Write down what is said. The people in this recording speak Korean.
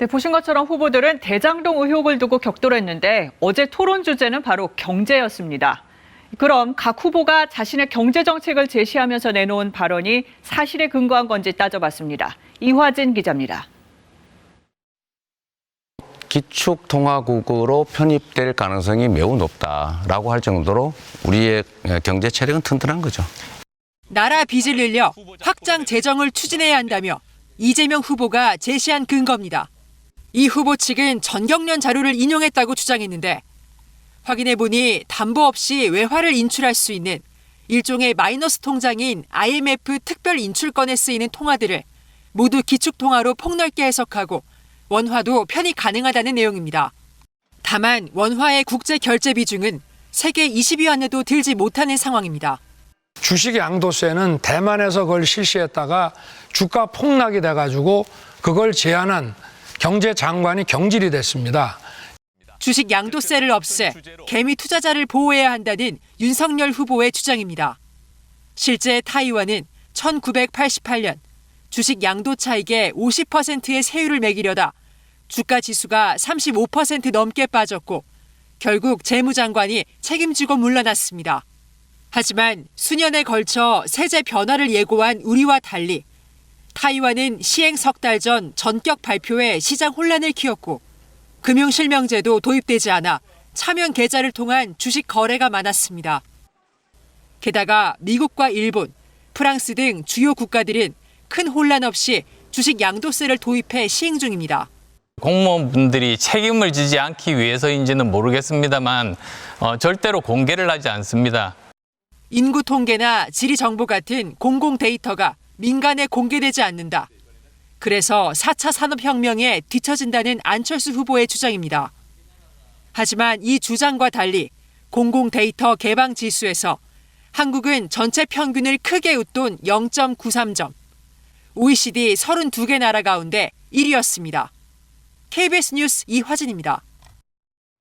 네, 보신 것처럼 후보들은 대장동 의혹을 두고 격돌했는데 어제 토론 주제는 바로 경제였습니다. 그럼 각 후보가 자신의 경제 정책을 제시하면서 내놓은 발언이 사실에 근거한 건지 따져봤습니다. 이화진 기자입니다. 기축통화국으로 편입될 가능성이 매우 높다라고 할 정도로 우리의 경제 체력은 튼튼한 거죠. 나라 빚을 늘려 확장 재정을 추진해야 한다며 이재명 후보가 제시한 근거입니다. 이 후보 측은 전경련 자료를 인용했다고 주장했는데 확인해 보니 담보 없이 외화를 인출할 수 있는 일종의 마이너스 통장인 IMF 특별 인출권에 쓰이는 통화들을 모두 기축 통화로 폭넓게 해석하고 원화도 편입 가능하다는 내용입니다. 다만 원화의 국제 결제 비중은 세계 20위 안에도 들지 못하는 상황입니다. 주식 양도세는 대만에서 그걸 실시했다가 주가 폭락이 돼가지고 그걸 제한한 경제장관이 경질이 됐습니다. 주식 양도세를 없애 개미 투자자를 보호해야 한다는 윤석열 후보의 주장입니다. 실제 타이완은 1988년 주식 양도 차익의 50%의 세율을 매기려다 주가 지수가 35% 넘게 빠졌고 결국 재무장관이 책임지고 물러났습니다. 하지만 수년에 걸쳐 세제 변화를 예고한 우리와 달리 타이완은 시행 석 달 전 전격 발표에 시장 혼란을 키웠고 금융실명제도 도입되지 않아 차명 계좌를 통한 주식 거래가 많았습니다. 게다가 미국과 일본, 프랑스 등 주요 국가들은 큰 혼란 없이 주식 양도세를 도입해 시행 중입니다. 공무원분들이 책임을 지지 않기 위해서인지는 모르겠습니다만 어, 절대로 공개를 하지 않습니다. 인구 통계나 지리 정보 같은 공공 데이터가 민간에 공개되지 않는다. 그래서 4차 산업혁명에 뒤처진다는 안철수 후보의 주장입니다. 하지만 이 주장과 달리 공공 데이터 개방 지수에서 한국은 전체 평균을 크게 웃돈 0.93점, OECD 32개 나라 가운데 1위였습니다. KBS 뉴스 이화진입니다.